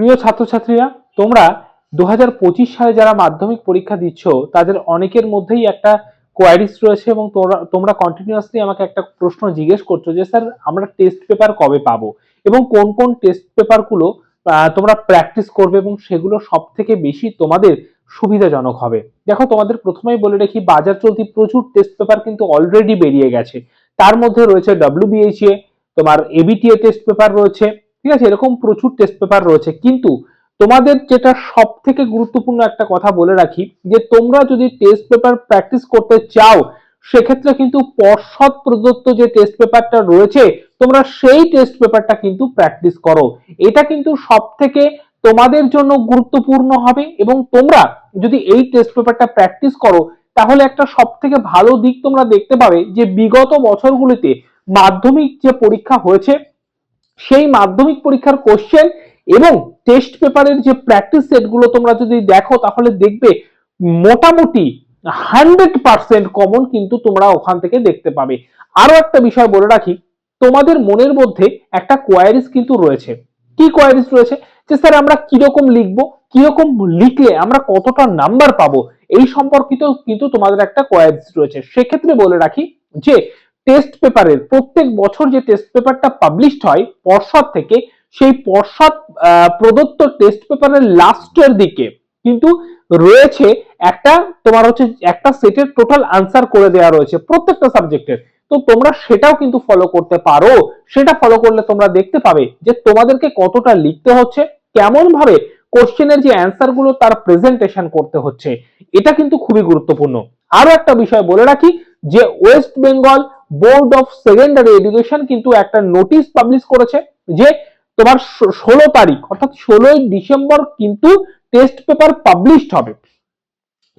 প্রিয় ছাত্রছাত্রীরা, তোমরা দু হাজার পঁচিশ সালে যারা মাধ্যমিক পরীক্ষা দিচ্ছ, তাদের অনেকের মধ্যেই একটা কোয়ারিজ রয়েছে এবং তোমরা তোমরা কন্টিনিউয়াসলি আমাকে একটা প্রশ্ন জিজ্ঞেস করছ যে, স্যার, আমরা টেস্ট পেপার কবে পাবো? এবং কোন কোন টেস্ট পেপারগুলো তোমরা প্র্যাকটিস করবে এবং সেগুলো সব থেকে বেশি তোমাদের সুবিধাজনক হবে। দেখো, তোমাদের প্রথমেই বলে রাখি, বাজার চলতি প্রচুর টেস্ট পেপার কিন্তু অলরেডি বেরিয়ে গেছে। তার মধ্যে রয়েছে ডব্লিউবিএইচএ তোমার এবিটিএ টেস্ট পেপার রয়েছে ঠিক আছে? এরকম প্রচুর টেস্ট পেপার রয়েছে। কিন্তু তোমাদের যেটা সব থেকে গুরুত্বপূর্ণ একটা কথা বলে রাখি, যে তোমরা যদি টেস্ট পেপার প্র্যাকটিস করতে চাও, সেক্ষেত্রে কিন্তু পর্ষদ প্রদত্ত যে টেস্ট পেপারটা রয়েছে, তোমরা সেই টেস্ট পেপারটা কিন্তু প্র্যাকটিস করো। এটা কিন্তু সব থেকে তোমাদের জন্য গুরুত্বপূর্ণ হবে এবং তোমরা যদি এই টেস্ট পেপারটা প্র্যাকটিস করো, তাহলে একটা সব থেকে ভালো দিক তোমরা দেখতে পাবে যে বিগত বছরগুলিতে মাধ্যমিক যে পরীক্ষা হয়েছে সেই মাধ্যমিক পরীক্ষার কোশ্চেন এবং টেস্ট পেপারের যে প্র্যাকটিস সেটগুলো তোমরা যদি দেখো, তাহলে দেখবে মোটামুটি হান্ড্রেড পার্সেন্ট কমন কিন্তু তোমরা ওখান থেকে দেখতে পাবে। আরও একটা বিষয় বলে রাখি, তোমাদের মনের মধ্যে একটা কোয়ারিজ কিন্তু রয়েছে। কি কোয়ারিজ রয়েছে? যে স্যার আমরা কীরকম লিখব, কীরকম লিখলে আমরা কতটা নাম্বার পাবো, এই সম্পর্কিত কিন্তু তোমাদের একটা কোয়ারিজ রয়েছে। সেক্ষেত্রে বলে রাখি যে টেস্ট পেপারের প্রত্যেক বছর যে টেস্ট পেপারটা পাবলিশড হয় পর্ষদ থেকে, সেই পর্ষদ প্রদত্ত টেস্ট পেপারের লাস্টের দিকে। কিন্তু রয়েছে একটা, তোমার হচ্ছে একটা সেটের টোটাল আনসার করে দেওয়া রয়েছে প্রত্যেকটা সাবজেক্টের তো তোমরা সেটাও কিন্তু ফলো করতে পারো। সেটা ফলো করলে তোমরা দেখতে পাবে যে তোমাদেরকে কতটা লিখতে হচ্ছে কেমন ভাবে কোশ্চেনের যে অ্যান্সারগুলো তার প্রেজেন্টেশন করতে হচ্ছে। এটা কিন্তু খুবই গুরুত্বপূর্ণ। আরও একটা বিষয় বলে রাখি যে West Bengal Board of Secondary Education কিন্তু একটা নোটিশ পাবলিশ করেছে যে তোমার ষোলো তারিখ, অর্থাৎ ষোলোই ডিসেম্বর কিন্তু টেস্ট পেপার পাবলিশড হবে।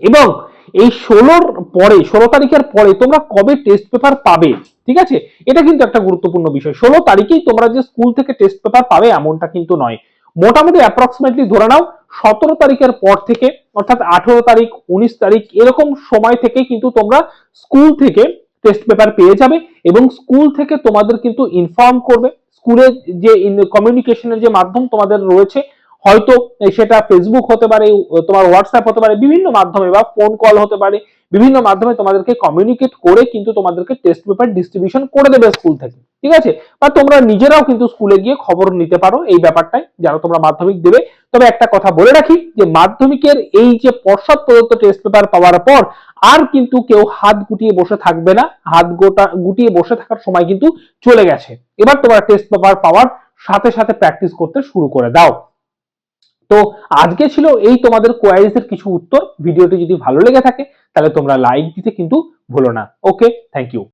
এবং এই ষোলোর পরে, ষোলো তারিখের পরে তোমরা কবে টেস্ট পেপার পাবে, ঠিক আছে? এটা কিন্তু একটা গুরুত্বপূর্ণ বিষয়। ষোলো তারিখেই তোমরা যে স্কুল থেকে টেস্ট পেপার পাবে এমনটা কিন্তু নয়। মোটামুটি অ্যাপ্রক্সিমেটলি ধরে নাও, সতেরো তারিখের পর থেকে, অর্থাৎ আঠেরো তারিখ, উনিশ তারিখ, এরকম সময় থেকে কিন্তু তোমরা স্কুল থেকে টেস্ট পেপার পেয়ে যাবে এবং স্কুল থেকে তোমাদের কিন্তু ইনফর্ম করবে। স্কুলের যে কমিউনিকেশনের যে মাধ্যম তোমাদের রয়েছে, হয়তো সেটা ফেসবুক হতে পারে, তোমার হোয়াটসঅ্যাপ হতে পারে, বিভিন্ন মাধ্যমে বা ফোন কল হতে পারে, বিভিন্ন মাধ্যমে তোমাদেরকে কমিউনিকেট করে কিন্তু তোমাদেরকে টেস্ট পেপার ডিস্ট্রিবিউশন করে দেবে স্কুল থেকে। ঠিক আছে? বা তোমরা নিজেরাও কিন্তু স্কুলে গিয়ে খবর নিতে পারো এই ব্যাপারটাই যারা তোমরা মাধ্যমিক দেবে। তবে একটা কথা বলে রাখি যে মাধ্যমিকের এই যে পর্ষদ প্রদত্ত টেস্ট পেপার পাওয়ার পর আর কিন্তু কেউ হাত গুটিয়ে বসে থাকবে না। হাত গোটা, গুটিয়ে বসে থাকার সময় কিন্তু চলে গেছে। এবার তোমরা টেস্ট পেপার পাওয়ার সাথে সাথে প্র্যাকটিস করতে শুরু করে দাও। তো আজকে ছিল এই তোমাদের কোয়ারিজ এর কিছু উত্তর। ভিডিওটি যদি ভালো লেগে থাকে, তাহলে তোমরা লাইক দিতে কিন্তু ভুলো না। Okay thank you